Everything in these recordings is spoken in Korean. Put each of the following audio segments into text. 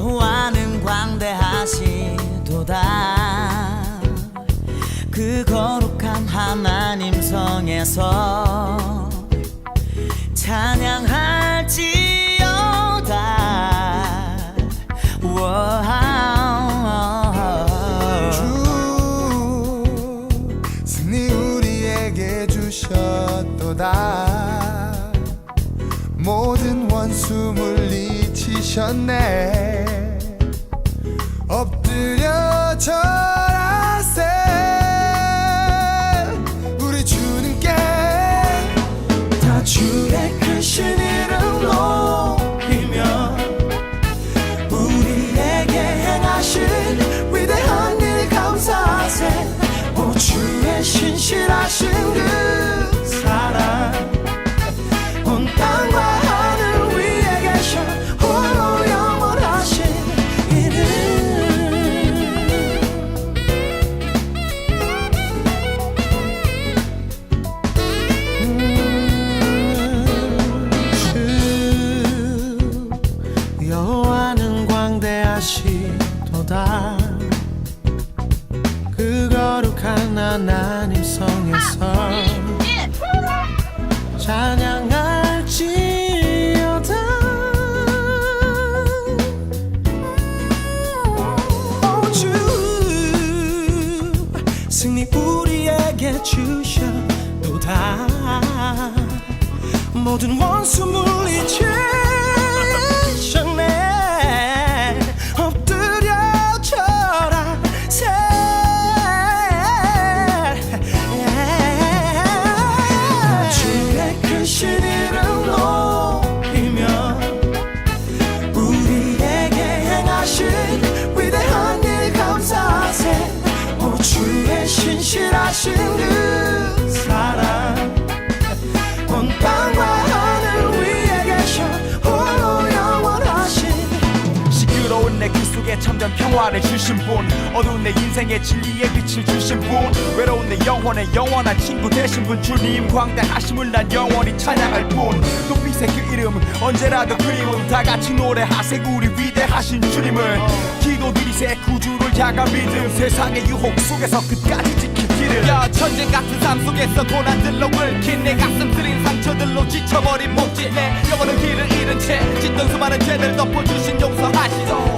여호와는 광대하시도다. 그 거룩한 하나님 성에서 찬양할지어다. wow. 주 승리 우리에게 주셨도다. 모든 원수 물리 치셨네. 엎드려 절하세. 우리 주님께 다 주의 크신 이름 높이며 우리에게 행하신 위대한 일 감사하세. 오 신실하신 그 주 여호와는 광대하시도다. 그 거룩한 하나님 성에서 찬양할지어다. 오주 승리 우리에게 주셔도다. 모든 원수 물리치 참된 평화를 주신 분 어두운 내 인생의 진리의 빛을 주신 분 외로운 내 영혼의 영원한 친구 되신 분 주님 광대하심을 난 영원히 찬양할 뿐. 높이세 그 이름 언제라도 그리움 다 같이 노래하세 우리 위대하신 주님을. 기도드리세 구주를 향한 믿음 세상의 유혹 속에서 끝까지 지킬 길을. 야 천재 같은 삶 속에서 고난들로 얽힌 내 가슴 쓰린 상처들로 지쳐버린 내 영원한 길을 잃은 채 짓던 수많은 죄들 덮어주신 용서하시죠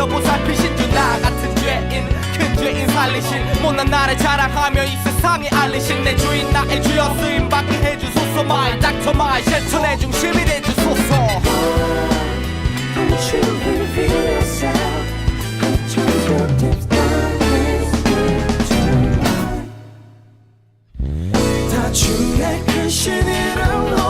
사랑하며 보살피신 주 나 같은 죄인 큰 죄인 살리신. 못난 나를 자랑하며 이 세상에 알리신 내 주인 나의 주여 쓰임 받게 해주소서. 마이 닥터 마이 내 중심이 down 다 주의 이름 높